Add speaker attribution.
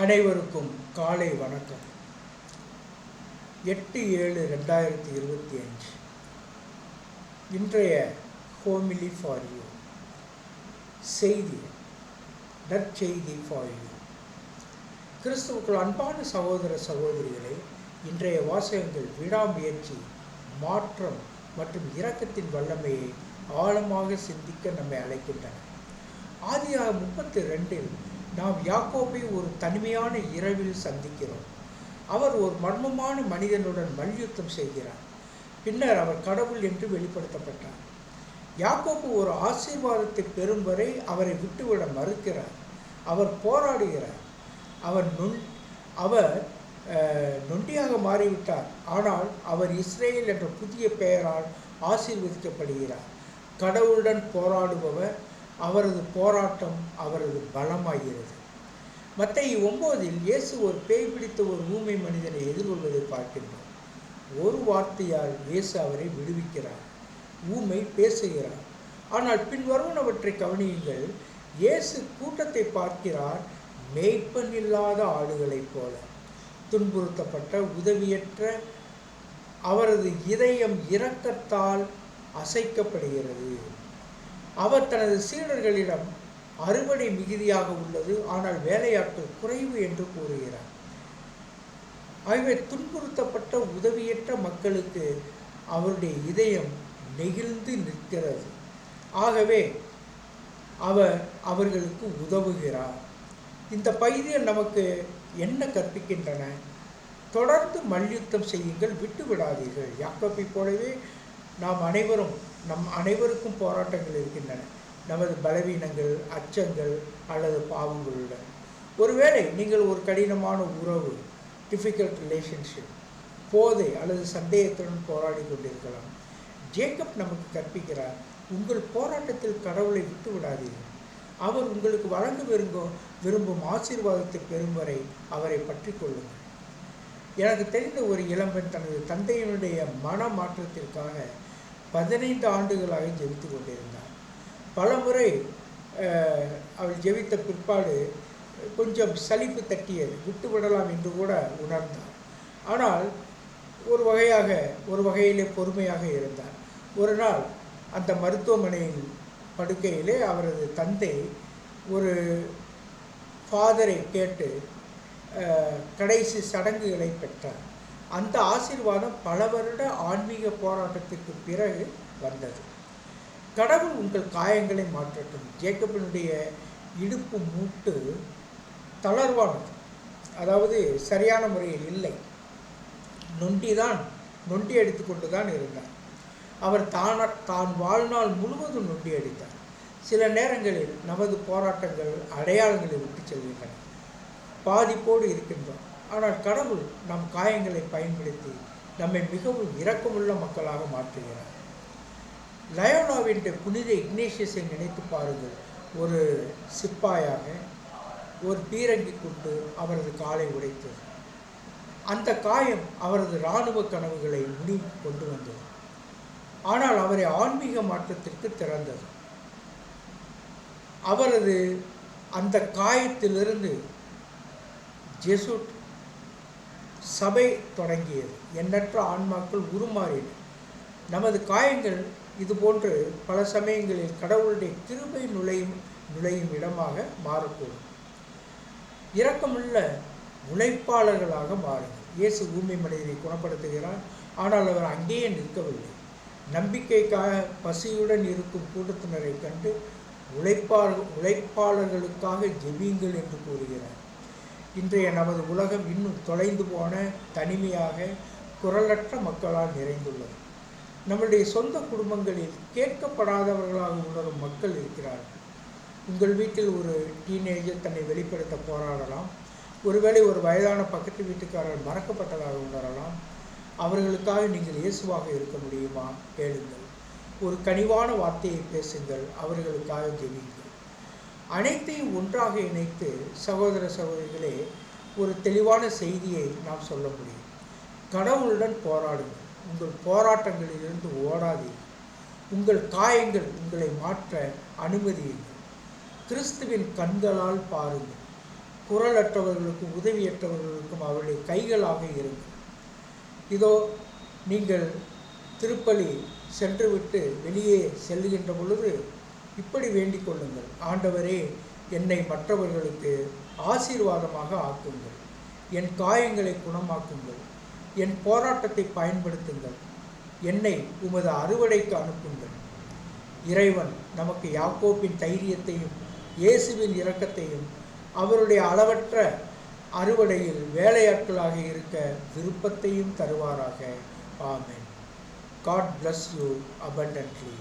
Speaker 1: அனைவருக்கும் காலை வணக்கம். எட்டு ஏழு ரெண்டாயிரத்தி இருபத்தி அஞ்சு. இன்றைய ஹோமிலி ஃபார் யூ செய்தி நற்செய்தி ஃபார் யூ கிறிஸ்துவுக்குள் அன்பான சகோதர சகோதரிகளே இன்றைய வாசகங்கள் விடாமுயற்சி மாற்றம் மற்றும் இரக்கத்தின் வல்லமையை ஆழமாக சிந்திக்க நம்மை அழைக்கின்றன. ஆதியாக முப்பத்தி ரெண்டில் நாம் யாக்கோப்பை ஒரு தனிமையான இரவில் சந்திக்கிறோம். அவர் ஒரு மர்மமான மனிதனுடன் மல்யுத்தம் செய்கிறார். பின்னர் அவர் கடவுள் என்று வெளிப்படுத்தப்பட்டார். யாக்கோப்பு ஒரு ஆசீர்வாதத்தை பெறும் வரை அவரை விட்டுவிட மறுக்கிறார். அவர் போராடுகிறார். அவர் நுண் அவர் நொண்டியாக மாறிவிட்டார். ஆனால் அவர் இஸ்ரேல் என்ற புதிய பெயரால் ஆசீர்வதிக்கப்படுகிறார். கடவுளுடன் போராடுபவர் அவரது போராட்டம் அவரது பலமாகிறது. மத்திய ஒம்போதில் இயேசு ஒரு பேய் பிடித்த ஒரு ஊமை மனிதனை எதிர்கொள்வதை பார்க்கின்றோம் ஒரு வார்த்தையால் இயேசு அவரை விடுவிக்கிறார். ஊமை பேசுகிறார். ஆனால் பின் வருவனவற்றை கவனியுங்கள். இயேசு கூட்டத்தை பார்க்கிறார் மேய்ப்பன் இல்லாத ஆடுகளைப் போல. துன்புறுத்தப்பட்ட உதவியற்ற அவரது இதயம் இரக்கத்தால் அசைக்கப்படுகிறது. அவர் தனது சீடர்களிடம் அறுவடை மிகுதியாக உள்ளது ஆனால் வேலையாட்கள் குறைவு என்று கூறுகிறார். ஆகவே துன்புறுத்தப்பட்ட உதவியற்ற மக்களுக்கு அவருடைய இதயம் நெகிழ்ந்து நிற்கிறது. ஆகவே அவர் அவர்களுக்கு உதவுகிறார். இந்த பைதியம் நமக்கு என்ன கற்பிக்கின்றன? தொடர்ந்து மல்யுத்தம் செய்யுங்கள் விட்டு விடாதீர்கள் யாக்கோப்பை போலவே நாம் அனைவரும் நம் அனைவருக்கும் போராட்டங்கள் இருக்கின்றன. நமது பலவீனங்கள் அச்சங்கள் அல்லது பாவங்களுடன். ஒருவேளை நீங்கள் ஒரு கடினமான உறவு டிஃபிகல்ட் ரிலேஷன்ஷிப் போதை அல்லது சந்தேகத்துடன் போராடி கொண்டிருக்கலாம். ஜேக்கப் நமக்கு கற்பிக்கிறார் உங்கள் போராட்டத்தில் கடவுளை விட்டு விடாதீர்கள். அவர் உங்களுக்கு வழங்க விரும்பும் விரும்பும் ஆசீர்வாதத்தை பெறும் வரை அவரை பற்றி கொள்ளுங்கள். எனக்கு தெரிந்த ஒரு இளம்பெண் தனது தந்தையினுடைய மன மாற்றத்திற்காக பதினைந்து ஆண்டுகளாக ஜெபித்து கொண்டிருந்தார் பலமுறை அவள் ஜெபித்த பிற்பாடு கொஞ்சம் சலிப்பு தட்டியது. விட்டு விடலாம் என்று கூட உணர்ந்தார் ஆனால் ஒரு வகையாக ஒரு வகையிலே பொறுமையாக இருந்தார் ஒரு நாள் அந்த மருத்துவமனையில் படுக்கையிலே அவரது தந்தை ஒரு ஃபாதரை கேட்டு கடைசி சடங்குகளை பெற்றார். அந்த ஆசீர்வாதம் பல வருட ஆன்மீக போராட்டத்திற்கு பிறகு வந்தது. கடவுள் உங்கள் காயங்களை மாற்றட்டும். ஜேக்கபினுடைய இடுப்பு மூட்டு தளர்வானது. அதாவது சரியான முறையில் இல்லை. நொண்டிதான் நொண்டி அடித்துக்கொண்டு தான் இருந்தார். அவர் தான தான் வாழ்நாள் முழுவதும் நொண்டி அடித்தார். சில நேரங்களில் நமது போராட்டங்கள் அடையாளங்களை விட்டு செல்கின்றன. பாதிப்போடு இருக்கின்றோம். ஆனால் கடவுள் நம் காயங்களை பயன்படுத்தி நம்மை மிகவும் இரக்கமுள்ள மக்களாக மாற்றுகிறார். லயோனாவின் புனித இக்னேஷியஸை நினைத்து பாருங்கள். ஒரு சிப்பாயாக ஒரு பீரங்கி கொண்டு அவரது காலை உடைத்தது. அந்த காயம் அவரது இராணுவ கனவுகளை முடிவு கொண்டு வந்தது. ஆனால் அவரை ஆன்மீக மாற்றத்திற்கு திறந்தது. அவரது அந்த காயத்திலிருந்து ஜெசுட் சபை தொடங்கியது. எண்ணற்ற ஆன்மாக்கள் உருமாறின. நமது காயங்கள் இதுபோன்று பல சமயங்களில் கடவுளுடைய கிருபை நுழையும் நுழையும் இடமாக மாறக்கூடும். இரக்கமுள்ள உழைப்பாளர்களாக மாறுங்கள் இயேசு ஊமை மனிதனை குணப்படுத்துகிறார். ஆனால் அவர் அங்கேயே நிற்கவில்லை. நம்பிக்கைக்காக பசியுடன் இருக்கும் கூட்டத்தினரை கண்டு உழைப்பாளர் உழைப்பாளர்களுக்காக ஜெபியுங்கள் என்று கூறுகிறார். இன்றைய நமது உலகம் இன்னும் தொலைந்து போன தனிமையாக குரலற்ற மக்களால் நிறைந்துள்ளது. நம்முடைய சொந்த குடும்பங்களில் கேட்கப்படாதவர்களாக உணரும் மக்கள் இருக்கிறார்கள். உங்கள் வீட்டில் ஒரு டீனேஜர் தன்னை வெளிப்படுத்த போராடலாம். ஒருவேளை ஒரு வயதான பக்கத்து வீட்டுக்காரர் மறக்கப்பட்டதாக உணரலாம். அவர்களுக்காக நீங்கள் இயேசுவாக இருக்க முடியுமா? கேளுங்கள். ஒரு கனிவான வார்த்தையை பேசுங்கள். அவர்களுக்காக ஜெபியுங்கள். அனைத்தையும் ஒன்றாக இணைத்து சகோதர சகோதரிகளே ஒரு தெளிவான செய்தியை நாம் சொல்ல முடியும். கடவுளுடன் போராடுங்கள். உங்கள் போராட்டங்களிலிருந்து ஓடாதீர்கள். உங்கள் காயங்கள் உங்களை மாற்ற அனுமதியுங்கள் கிறிஸ்துவின் கண்களால் பாருங்கள். குரலற்றவர்களுக்கும் உதவியற்றவர்களுக்கும் அவருடைய கைகளாக இருங்கள். இதோ நீங்கள் திருப்பலி சென்றுவிட்டு வெளியே செல்லுகின்ற பொழுது இப்படி வேண்டிக் கொள்ளுங்கள். ஆண்டவரே என்னை மற்றவர்களுக்கு ஆசீர்வாதமாக ஆக்குங்கள். என் காயங்களை குணமாக்குங்கள். என் போராட்டத்தை பயன்படுத்துங்கள். என்னை உமது அறுவடைக்கு அனுப்புங்கள். இறைவன் நமக்கு யாக்கோப்பின் தைரியத்தையும் இயேசுவின் இரக்கத்தையும் அவருடைய அளவற்ற அறுவடையில் வேலையாட்களாக இருக்க விருப்பத்தையும் தருவாராக. ஆமேன். God bless you abundantly